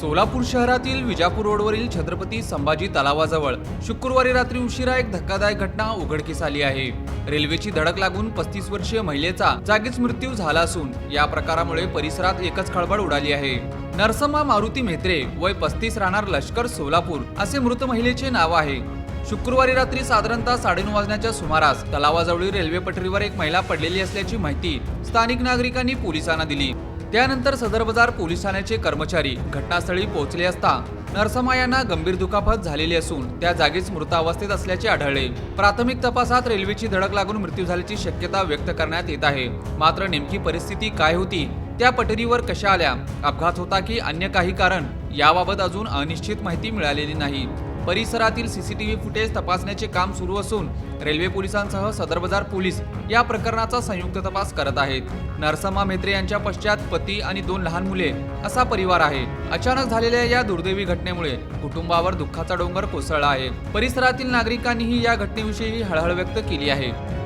Solapur शहरातील विजापूर रोडवरील छत्रपती संभाजी तलावाजवळ शुक्रवारी रात्री उशिरा एक धक्कादायक घटना उघडकीस आली आहे. रेल्वेची धडक लागून पस्तीस वर्षीय महिलेचा जागीच मृत्यू झाला असून या प्रकारामुळे परिसरात एकच खळबळ उडाली आहे. नरसम्मा मारुती म्हेत्रे वय पस्तीस राहणार लष्कर सोलापूर असे मृत महिलेचे नाव आहे. शुक्रवारी रात्री साधारणतः साडेनऊ वाजण्याच्या सुमारास तलावाजवळील रेल्वे पटरीवर एक महिला पडलेली असल्याची माहिती स्थानिक नागरिकांनी पोलिसांना दिली. त्यानंतर सदर बाजार पोलीस ठाण्याचे कर्मचारी घटनास्थळी पोहोचले असता नरसमा यांना गंभीर दुखापत झालेली असून त्या जागीच मृतावस्थेत असल्याचे आढळले. प्राथमिक तपासात रेल्वेची धडक लागून मृत्यू झाल्याची शक्यता व्यक्त करण्यात येत आहे. मात्र नेमकी परिस्थिती काय होती त्या पटरीवर कशा आल्या अपघात होता की अन्य काही कारण याबाबत अजून अनिश्चित माहिती मिळालेली नाही. परिसरातील सीसीटीव्ही फुटेज तपासण्याचे काम सुरू असून रेल्वे पोलिसांसह सदर बाजार पोलीस या प्रकरणाचा संयुक्त तपास करत आहेत. नरसमा मेत्रे यांच्या पश्चात पती आणि दोन लहान मुले असा परिवार आहे. अचानक झालेल्या या दुर्दैवी घटनेमुळे कुटुंबावर दुःखाचा डोंगर कोसळला आहे. परिसरातील नागरिकांनीही या घटनेविषयी हळहळ व्यक्त केली आहे.